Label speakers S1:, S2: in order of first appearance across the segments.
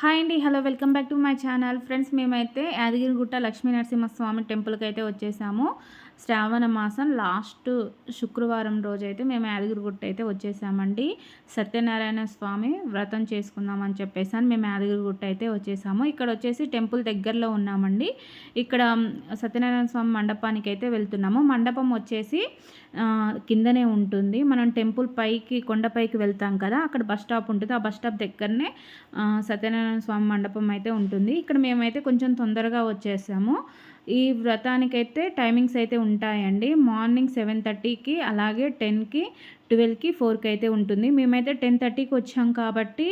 S1: Hi అండి hello welcome back to my channel. Friends మేమైతే యాదగిరిగుట్ట లక్ష్మీ నరసింహస్వామి టెంపుల్కి అయితే వచ్చేసాము. శ్రావణ మాసం లాస్ట్ శుక్రవారం రోజైతే మేము యాదగిరిగుట్ట అయితే వచ్చేసామండి. సత్యనారాయణ స్వామి వ్రతం చేసుకుందామని చెప్పేసి అని మేము యాదగిరిగుట్ట అయితే వచ్చేసాము. ఇక్కడ వచ్చేసి టెంపుల్ దగ్గరలో ఉన్నామండి. ఇక్కడ సత్యనారాయణ స్వామి మండపానికి అయితే వెళ్తున్నాము. మండపం వచ్చేసి కిందనే ఉంటుంది. మనం టెంపుల్ పైకి కొండపైకి వెళ్తాం కదా అక్కడ బస్ స్టాప్ ఉంటుంది. ఆ బస్ స్టాప్ దగ్గరనే సత్యనారాయణ స్వామి మండపం అయితే ఉంటుంది. ఇక్కడ మేమైతే కొంచెం తొందరగా వచ్చేసాము. ఈ వ్రతానికైతే టైమింగ్స్ అయితే ఉంటాయండి. మార్నింగ్ సెవెన్ థర్టీకి అలాగే టెన్కి ట్వెల్వ్కి ఫోర్కి అయితే ఉంటుంది. మేమైతే టెన్ థర్టీకి వచ్చాం కాబట్టి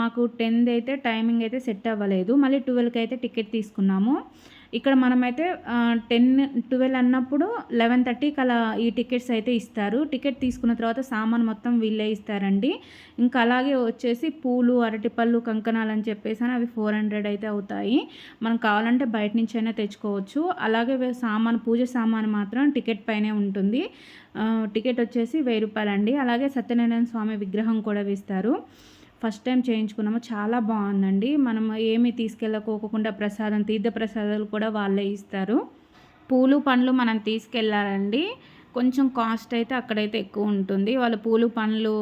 S1: మాకు టెన్ది అయితే టైమింగ్ అయితే సెట్ అవ్వలేదు. మళ్ళీ ట్వెల్వ్కి అయితే టికెట్ తీసుకున్నాము. ఇక్కడ మనమైతే టెన్ ట్వెల్వ్ అన్నప్పుడు లెవెన్ థర్టీకి అలా ఈ టికెట్స్ అయితే ఇస్తారు. టికెట్ తీసుకున్న తర్వాత సామాన్ మొత్తం వీళ్ళే ఇస్తారండి. ఇంకా అలాగే వచ్చేసి పూలు అరటిపళ్ళు కంకణాలు అని చెప్పేసి అవి ఫోర్ హండ్రెడ్ అయితే అవుతాయి. మనం కావాలంటే బయట నుంచి అయినా తెచ్చుకోవచ్చు. అలాగే సామాన్ పూజ సామాన్ మాత్రం టికెట్ పైనే ఉంటుంది. టికెట్ వచ్చేసి వెయ్యి రూపాయలండి. అలాగే సత్యనారాయణ స్వామి విగ్రహం కూడా వేస్తారు. ఫస్ట్ టైం చేయించుకున్నాము. చాలా బాగుందండి. మనం ఏమి తీసుకెళ్ళకోకుండా ప్రసాదం తీర్థ ప్రసాదాలు కూడా వాళ్ళే ఇస్తారు. పూలు పండ్లు మనం తీసుకెళ్ళాలండి. కొంచెం కాస్ట్ అయితే అక్కడైతే ఎక్కువ ఉంటుంది. వాళ్ళు పూలు పండ్లు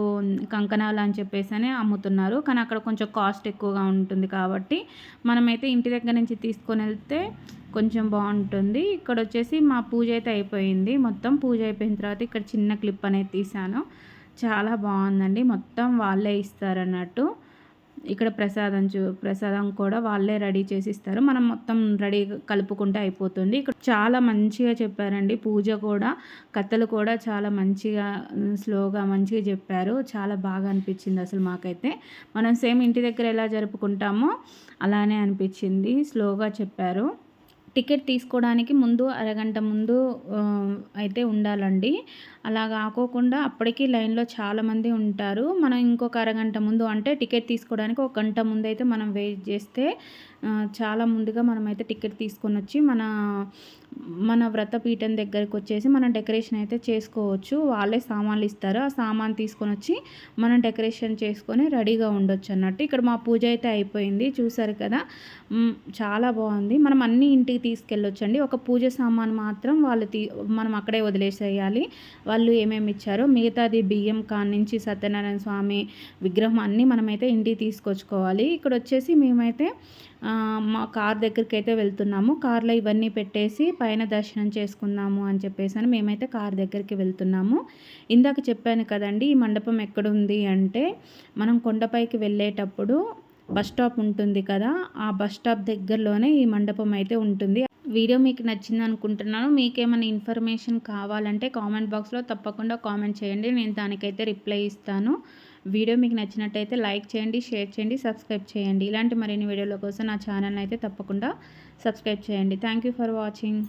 S1: కంకణాలు అని చెప్పేసి అమ్ముతున్నారు. కానీ అక్కడ కొంచెం కాస్ట్ ఎక్కువగా ఉంటుంది కాబట్టి మనమైతే ఇంటి దగ్గర నుంచి తీసుకొని వెళ్తే కొంచెం బాగుంటుంది. ఇక్కడ వచ్చేసి మా పూజ అయితే అయిపోయింది. మొత్తం పూజ అయిపోయిన తర్వాత ఇక్కడ చిన్న క్లిప్ అనేది తీశాను. చాలా బాగుందండి. మొత్తం వాళ్ళే ఇస్తారన్నట్టు. ఇక్కడ ప్రసాదం చూ ప్రసాదం కూడా వాళ్ళే రెడీ చేసి ఇస్తారు మనం మొత్తం రెడీ కలుపుకుంటే అయిపోతుంది. ఇక్కడ చాలా మంచిగా చెప్పారండి. పూజ కూడా కథలు కూడా చాలా మంచిగా స్లోగా మంచిగా చెప్పారు. చాలా బాగా అనిపించింది అసలు మాకైతే. మనం సేమ్ ఇంటి దగ్గర ఎలా జరుపుకుంటామో అలానే అనిపించింది. స్లోగా చెప్పారు. టికెట్ తీసుకోవడానికి ముందు అరగంట ముందు అయితే ఉండాలండి. అలా కాకోకుండా అప్పటికి లైన్లో చాలామంది ఉంటారు. మనం ఇంకొక అరగంట ముందు అంటే టికెట్ తీసుకోవడానికి ఒక గంట ముందు అయితే మనం వెయిట్ చేస్తే చాలా ముందుగా మనమైతే టికెట్ తీసుకొని వచ్చి మన మన వ్రతపీఠం దగ్గరికి వచ్చేసి మనం డెకరేషన్ అయితే చేసుకోవచ్చు. వాళ్ళే సామాన్లు ఇస్తారు. ఆ సామాన్ తీసుకొని వచ్చి మనం డెకరేషన్ చేసుకొని రెడీగా ఉండొచ్చు అన్నట్టు. ఇక్కడ మా పూజ అయితే అయిపోయింది. చూసారు కదా? చాలా బాగుంది. మనం అన్ని ఇంటికి తీసుకెళ్ళొచ్చండి. ఒక పూజ సామాన్ మాత్రం వాళ్ళు తీ మనం అక్కడే వదిలేసేయాలి. వాళ్ళు ఏమేమి ఇచ్చారో మిగతాది బియ్యం కానించి సత్యనారాయణ స్వామి విగ్రహం అన్నీ మనమైతే ఇంటికి తీసుకొచ్చుకోవాలి. ఇక్కడ వచ్చేసి మేమైతే మా కార్ దగ్గరికి అయితే వెళ్తున్నాము. కార్లో ఇవన్నీ పెట్టేసి పైన దర్శనం చేసుకుందాము అని చెప్పేసి అని మేమైతే కార్ దగ్గరికి వెళ్తున్నాము. ఇందాక చెప్పాను కదండి ఈ మండపం ఎక్కడుంది అంటే మనం కొండపైకి వెళ్ళేటప్పుడు బస్ స్టాప్ ఉంటుంది కదా ఆ బస్ స్టాప్ దగ్గరలోనే ఈ మండపం అయితే ఉంటుంది. వీడియో మీకు నచ్చింది అనుకుంటున్నాను. మీకేమైనా ఇన్ఫర్మేషన్ కావాలంటే కామెంట్ బాక్స్లో తప్పకుండా కామెంట్ చేయండి. నేను దానికైతే రిప్లై ఇస్తాను. వీడియో మీకు నచ్చినట్టయితే లైక్ చేయండి షేర్ చేయండి సబ్స్క్రైబ్ చేయండి. ఇలాంటి మరిన్ని వీడియోల కోసం నా ఛానల్ అయితే తప్పకుండా సబ్స్క్రైబ్ చేయండి. Thank for watching.